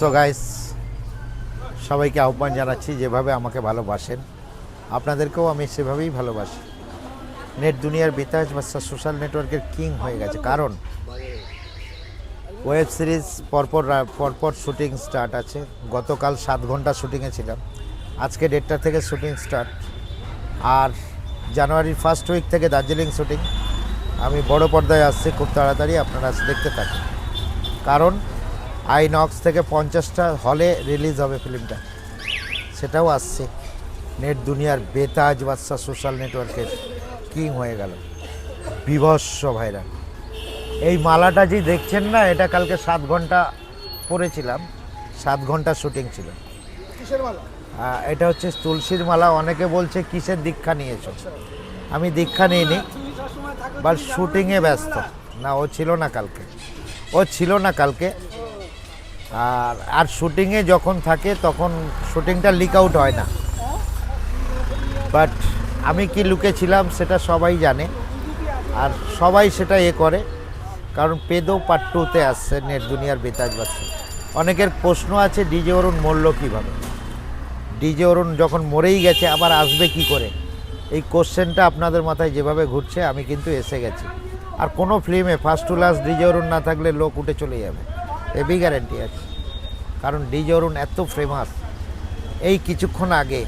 So guys সবাইকে আহ্বান জানাচ্ছি যেভাবে আমাকে ভালোবাসেন। আপনাদেরকেও আমি সেভাবেই ভালোবাসি। নেট দুনিয়ার বিতাজ বাচ্চা সোশ্যাল নেটওয়ার্কের কিং হয়ে গেছে। কারণ ওয়েব সিরিজ পরপর পরপর শুটিং স্টার্ট আছে। গতকাল সাত ঘণ্টা শুটিংয়ে ছিলাম। আজকে দেড়টা থেকে শুটিং স্টার্ট আর জানুয়ারির ফার্স্ট উইক থেকে দার্জিলিং শুটিং আমি বড় পর্দায় আসছি। খুব তাড়াতাড়ি আপনারা দেখতে থাকুন। কারণ আইনক্স থেকে পঞ্চাশটা হলে রিলিজ হবে ফিল্মটা। সেটাও আসছে। নেট দুনিয়ার বেতাজ বাচ্চা সোশ্যাল নেটওয়ার্কের কিং হয়ে গেল। বিভৎস ভাইরাল এই মালাটা যে দেখছেন না এটা কালকে সাত ঘণ্টা পরেছিলাম সাত ঘণ্টা শুটিং ছিল। কিসের মালা? এটা হচ্ছে তুলসীর মালা। অনেকে বলছে কিসের দীক্ষা নিয়েছো? আমি দীক্ষা নিইনি বাট শুটিংয়ে ব্যস্ত। না ও ছিল না কালকে। ও ছিল না কালকে। আর আর শুটিংয়ে যখন থাকে তখন শুটিংটা লিক আউট হয় না। বাট আমি কি লুকেছিলাম সেটা সবাই জানে। আর সবাই সেটা এ করে। কারণ পেদো পার্ট টুতে আসছে নেট দুনিয়ার বেতাজ বাচ্চা অনেকের প্রশ্ন আছে ডিজে অরুণ মরল কীভাবে? ডিজে অরুণ যখন মরেই গেছে, আবার আসবে কি করে? এই কোশ্চেনটা আপনাদের মাথায় যেভাবে ঘুরছে, আমি কিন্তু এসে গেছি। আর কোনো ফিল্মে first to last DJ Arun না থাকলে লোক উঠে চলে যাবে। এবি গ্যারেন্টি আছে। কারণ ডিজে অরুণ এত ফেমাস। এই কিছুক্ষণ আগে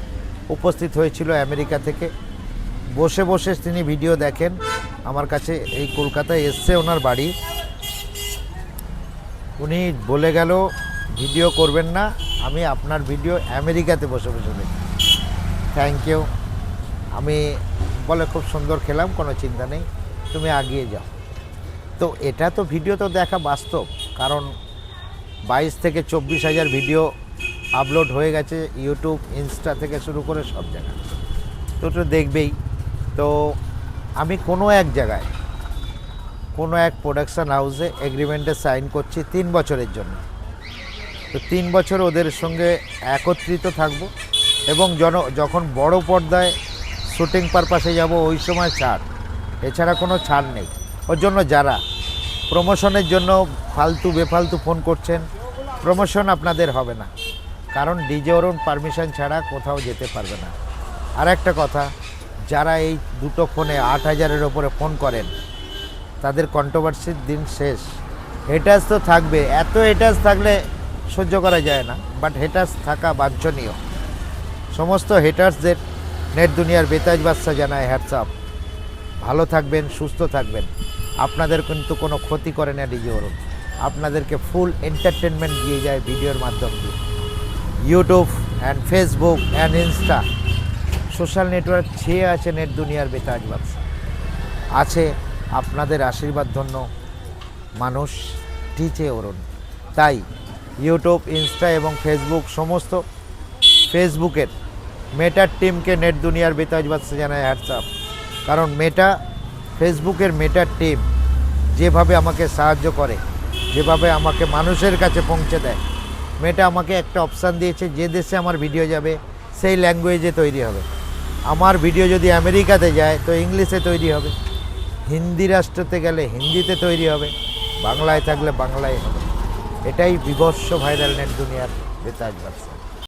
উপস্থিত হয়েছিল আমেরিকা থেকে। বসে বসে তিনি ভিডিও দেখেন। আমার কাছে এই কলকাতায় এসছে ওনার বাড়ি। উনি বলে গেল, ভিডিও করবেন না, আমি আপনার ভিডিও আমেরিকাতে বসে বসে দেখি। থ্যাংক ইউ আমি বলে, খুব সুন্দর খেলাম, কোনো চিন্তা নেই, তুমি আগিয়ে যাও। তো এটা তো ভিডিও তো দেখা বাস্তব, কারণ বাইশ থেকে চব্বিশ হাজার ভিডিও আপলোড হয়ে গেছে ইউটিউব, ইনস্টা থেকে শুরু করে সব জায়গায়। তো তো দেখবেই। তো আমি কোনো এক জায়গায়, কোনো এক প্রোডাকশান হাউসে এগ্রিমেন্টে সাইন করছি তিন বছরের জন্য। তো তিন বছর ওদের সঙ্গে একত্রিত থাকব এবং জন, যখন বড় পর্দায় শুটিং পারপাসে যাব, ওই সময় ছাড়। এছাড়া কোনো ছাড় নেই। ওর জন্য যারা প্রমোশনের জন্য ফালতু, বেফালতু ফোন করছেন প্রমোশন আপনাদের হবে না। কারণ ডিজে অরুণ পারমিশন ছাড়া কোথাও যেতে পারবে না। আর একটা কথা, যারা এই দুটো ফোনে আট হাজারের ওপরে ফোন করেন, তাদের কন্ট্রোভার্সির দিন শেষ। হেটার্স তো থাকবে, এত হেটার্স থাকলে সহ্য করা যায় না বাট হেটার্স থাকা বাঞ্ছনীয়। সমস্ত হেটার্সদের নেট দুনিয়ার বেতাজ বাচ্চা জানায় হ্যাটসঅ্যাপ ভালো থাকবেন, সুস্থ থাকবেন। আপনাদের কিন্তু কোনো ক্ষতি করে না ডিজে অরুণ। আপনাদেরকে ফুল এন্টারটেনমেন্ট দিয়ে যায় ভিডিওর মাধ্যম দিয়ে। YouTube and Facebook and Insta social network ছেয়ে আছে নেট দুনিয়ার বেতাজ বাচ্চা আছে আপনাদের আশীর্বাদ ধন্য মানুষ টিচে ওরণ তাই ইউটিউব ইনস্টা এবং ফেসবুক সমস্ত ফেসবুকের মেটার টিমকে নেট দুনিয়ার বেতাজ বাচ্চা জানায় হোয়াটসঅ্যাপ কারণ মেটা ফেসবুকের মেটার টিম যেভাবে আমাকে সাহায্য করে যেভাবে আমাকে মানুষের কাছে পৌঁছে দেয়। মেয়েটা আমাকে একটা অপশান দিয়েছে, যে দেশে আমার ভিডিও যাবে, সেই ল্যাঙ্গুয়েজে তৈরি হবে। আমার ভিডিও যদি আমেরিকাতে যায়, তো ইংলিশে তৈরি হবে। হিন্দি রাষ্ট্রতে গেলে হিন্দিতে তৈরি হবে। বাংলায় থাকলে বাংলায় হবে। এটাই বিভৎস ভাইরাল নেট দুনিয়ার বেতাজ বার্তা